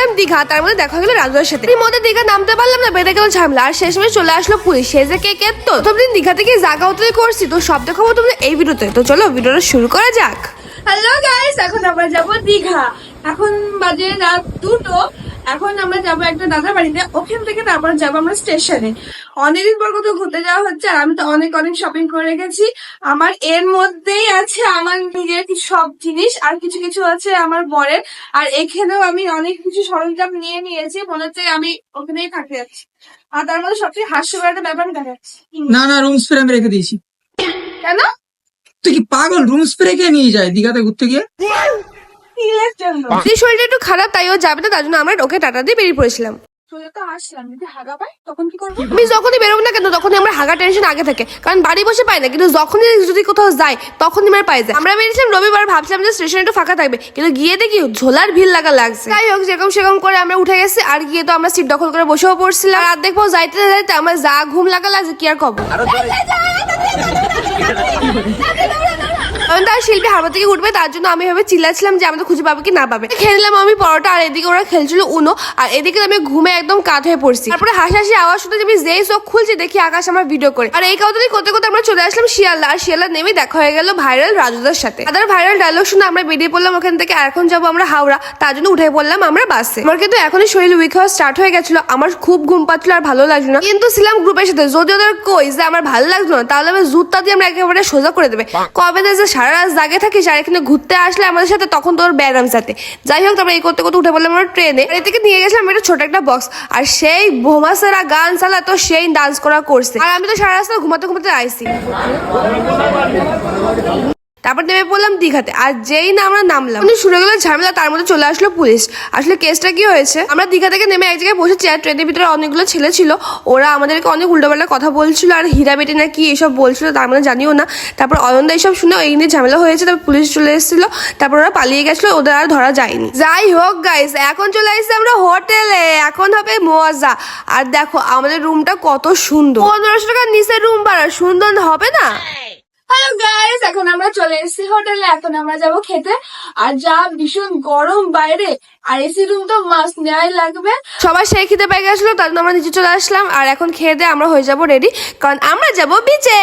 গেলাম দীঘা, তার মধ্যে দেখা গেলো রাজুয়ার সাথে। এর মধ্যে দীঘা নামতে পারলাম না, বেঁধে গেল ঝামেলা। আর শেষ মেয়ে চলে আসলো পুলিশ। সে যে কে কে তো? দিন দীঘা থেকে জাগা উত্তরে করছি, তো সব দেখাবো তোমাদের এই ভিডিওতে। তো চলো, ভিডিওটা শুরু করা যাক। হ্যালো গাইস এখন আমরা যাব দীঘা। এখন বাজে রাত দুটো। এখন আমরা যাব একটা দাদার বাড়িতে। ওখান থেকে তারপর যাব আমরা স্টেশনে। অনেকদিন পর কোথাও ঘুরতে যাওয়া হচ্ছে আর আমি তো অনেক অনেক শপিং করে রেখেছি। আমার এর মধ্যেই আছে আমার নিজের সব জিনিস আর কিছু কিছু আছে আমার বরের। আর এখানেও আমি অনেক কিছু সরঞ্জাম নিয়ে নিয়েছি। মনে হচ্ছে আমি ওখানেই থাকতে যাচ্ছি। আর তার মধ্যে সবচেয়ে হাস্যকর একটা ব্যাপার দেখা যাচ্ছে। না না রুম স্প্রে আমি রেখে দিয়েছি। কেন? তুই কি পাগল? রুম স্প্রে কে নিয়ে যায় দীঘাতে ঘুরতে গিয়ে? জন্য যে শরীরটা একটু খারাপ তাই ও যাবে না তার জন্য আমরা ওকে টাটা দিয়ে বেরিয়ে পড়েছিলাম চলে আসলাম যদি হাগা পাই তখন কি করব আমি যখনই বেরোবো না কেন তখনই আমরা হাগা টেনশন আগে থাকে কারণ বাড়ি বসে পাই না কিন্তু যখনই যদি কোথাও যাই তখনই আমরা পাই যায় আমরা বেরিয়েছিলাম রবিবার ভাবছিলাম যে স্টেশন একটু ফাঁকা থাকবে কিন্তু গিয়ে দেখি ঝোলার ভিড় লাগা লাগছে যাই হোক যেরকম সেরকম করে আমরা উঠে গেছি আর গিয়ে তো আমরা সিট দখল করে বসেও পড়ছিলাম আর দেখব যাইতে যাইতে আমার যা ঘুম লাগা লাগছে কি আর কব তার শিল্পী হারবার থেকে উঠবে তার জন্য আমি ভাবে চিল্লাছিলাম যে আমাদের খুঁজে পাবে কি না পাবে। খেললাম আমি পরোটা আর এদিকে ওরা খেলছিল উনো আর এদিকে আমি ঘুমে একদম কাত হয়ে পড়ছি। তারপরে হাসাহাসি আওয়াজ শুনে আমি যেই চোখ খুলছি দেখি আকাশ আমার ভিডিও করে। আর এই কথাটি করতে করতে আমরা চলে আসলাম শিয়ালদা আর শিয়ালদা নেমে দেখা হয়ে গেল ভাইরাল রাজুদার সাথে। তাদের ভাইরাল ডায়লগ শুনে আমরা বেরিয়ে পড়লাম ওখান থেকে আর এখন যাব আমরা হাওড়া তার জন্য উঠে পড়লাম আমরা বাসে আমার কিন্তু এখনই শরীর উইক হওয়া স্টার্ট হয়ে গেছিল আমার খুব ঘুম পাচ্ছিল আর ভালো লাগল না। কিন্তু ছিলাম গ্রুপের সাথে যদি ওদের কই যে আমার ভালো লাগল না তাহলে আমি জুতটা দিয়ে আমরা একেবারে সোজা করে দেবে। কবে যে সারা জাগে থাকিস আর এখানে ঘুরতে আসলে আমাদের সাথে তখন তোর ব্যায়াম সাথে যাই হোক, তারপরে এই করতে করতে উঠে পড়লাম আমরা ট্রেনে। আর এ থেকে নিয়ে গেছিলাম একটা ছোট একটা বক্স আর সেই ভোমাসেরা গান চালা তো সেই ডান্স করা করছে আর আমি তো সারা রাস্তা ঘুমাতে ঘুমাতে আইছি। তারপর নেমে পড়লাম দীঘাতে। আর যেই না আমরা নামলাম। উনি শুরু গেল ঝামেলা, তার মধ্যে চলে আসলো পুলিশ। আসলে কেসটা কি হয়েছে? আমরা দীঘা থেকে নেমে এক জায়গায় বসেছি, আর ট্রেনের ভিতরে অনেকগুলো ছেলে ছিল। ওরা আমাদেরকে অনেক উল্টোপাল্টা কথা বলছিল, আর হীরা বেটি না কি এসব বলছিল তার মানে জানিও না। তারপর অয়নদা এইসব শুনে এই নিয়ে ঝামেলা হয়েছে, তারপর পুলিশ চলে এসেছিল। তারপর ওরা পালিয়ে গেছিল, ওদের আর ধরা যায়নি। যাই হোক গাইস এখন চলে এসেছি আমরা হোটেলে। এখন হবে মজা। আর দেখো, আমাদের রুমটা কত সুন্দর। পনেরোশো টাকার নিচের রুম ভাড়া, সুন্দর হবে না হ্যালো গাইস এখন আমরা চলে এসেছি হোটেলে এখন আমরা যাব খেতে। আর যা ভীষণ গরম বাইরে আর এসি রুম তো মাস্ট নেওয়াই লাগবে। সবাই সেই খেতে পেয়ে গেছিল তার জন্য আমরা নিচে চলে আসলাম। আর এখন খেয়ে দিয়ে আমরা হয়ে যাব রেডি কারণ আমরা যাব বিচে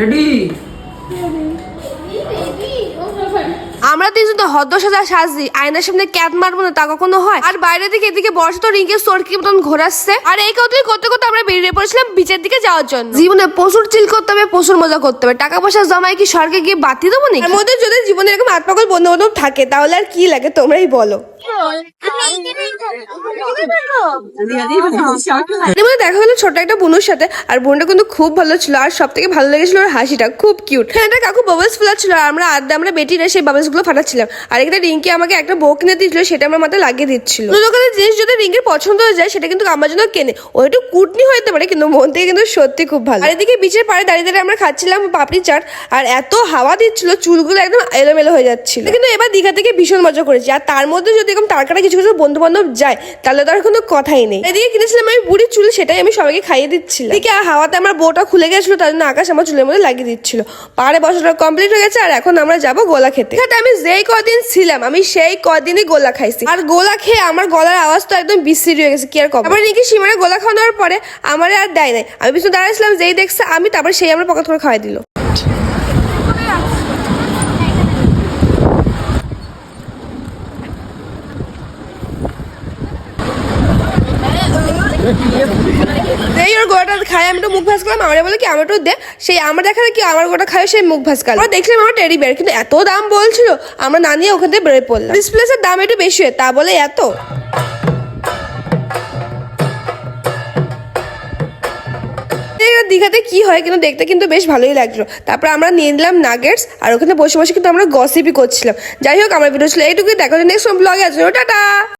রেডি আমরা তো তো হদ্দ সাজা সাজি আয়নার সামনে ক্যাট মারবো না তা কখনো হয়? আর বাইরে থেকে এদিকে বর্ষা তো রিঙ্কের সরকি মতন ঘোরাচ্ছে। আর এই কথাই করতে করতে আমরা বেরিয়ে পড়েছিলাম বিচের দিকে যাওয়ার জন্য। জীবনে প্রচুর চিল করতে হবে প্রচুর মজা করতে হবে। টাকা পয়সা জমায় কি সরকে গিয়ে বাতি দেবো নাকি? আমাদের যদি জীবনে এরকম আত্মাকল বন্ধু বান্ধব থাকে তাহলে আর কি লাগে তোমরাই বলো। দেখা ছোট একটা সাথে আর বোনটা কিন্তু খুব ভালো ছিল আর সব থেকে ভালো লেগেছিল হাসিটা খুব কিউট হ্যাঁ একটা কাকু আর আমরা আমরা সেই ফাটাচ্ছিলাম আর রিঙ্কি আমাকে একটা দিয়েছিল সেটা আমার মাথায় লাগিয়ে জিনিস যদি রিঙ্কির পছন্দ হয়ে যায় সেটা কিন্তু আমার জন্য কেনে একটু কুটনি হইতে পারে কিন্তু মন থেকে কিন্তু সত্যি খুব ভালো আর এদিকে বিচের পাড়ে দাঁড়িয়ে দাঁড়িয়ে আমরা খাচ্ছিলাম পাপড়ি চাট আর এত হাওয়া দিচ্ছিল চুলগুলো একদম এলোমেলো হয়ে যাচ্ছিল কিন্তু এবার দীঘা থেকে ভীষণ মজা করেছি, আর তার মধ্যে যদি এরকম তারকাটা কিছু কিছু বন্ধু বান্ধব যায়, তাহলে তো আর কোনো কথাই নেই। এদিকে কিনেছিলাম আমি বুড়ি চুল, সেটাই আমি সবাইকে খাইয়ে দিচ্ছিলাম। এদিকে হাওয়াতে আমার বউটা খুলে গেছিল, তার জন্য আকাশ আমার চুলের মধ্যে লাগিয়ে দিচ্ছিল। পাহাড়ে বসাটা কমপ্লিট হয়ে গেছে, আর এখন আমরা যাব গোলা খেতে। আমি যেই কদিন ছিলাম, আমি সেই কদিনই গোলা খাইছি। আর গোলা খেয়ে আমার গলার আওয়াজ তো একদম বিশ্রী হয়ে গেছে, কি আর কম নাকি সীমানে গোলা খাওয়ানোর পরে আমার আর দেয় নাই। আমি পিছনে দাঁড়াইছিলাম যেই দেখছে আমি, তারপর সেই আমার পকেট করে খাওয়াই দিল। এই ওর গোড়াটা খায়, আমি তো মুখ ভাস করলাম, আমরা বলে কি আমার দে। সেই আমার দেখালে কি, আমার গোটা খায় সেই মুখ ভাস আমরা দেখলাম আমার টেডি বেয়ার কিন্তু এত দাম বলছিল, আমরা না নিয়ে ওখান থেকে বেরোয় পড়লাম। ডিসপ্লেসের দাম একটু বেশি হয়, তা বলে এত। দীঘাতে কি হয় কিন্তু দেখতে কিন্তু বেশ ভালোই লাগল। তারপর আমরা নিয়ে নিলাম নাগেটস আর ওখানে বসে বসে কিন্তু আমরা গসিপি করছিলাম। যাই হোক, আমার ভিডিও ছিল এইটুকুই, দেখা নেক্সট ব্লগে আছে টাটা!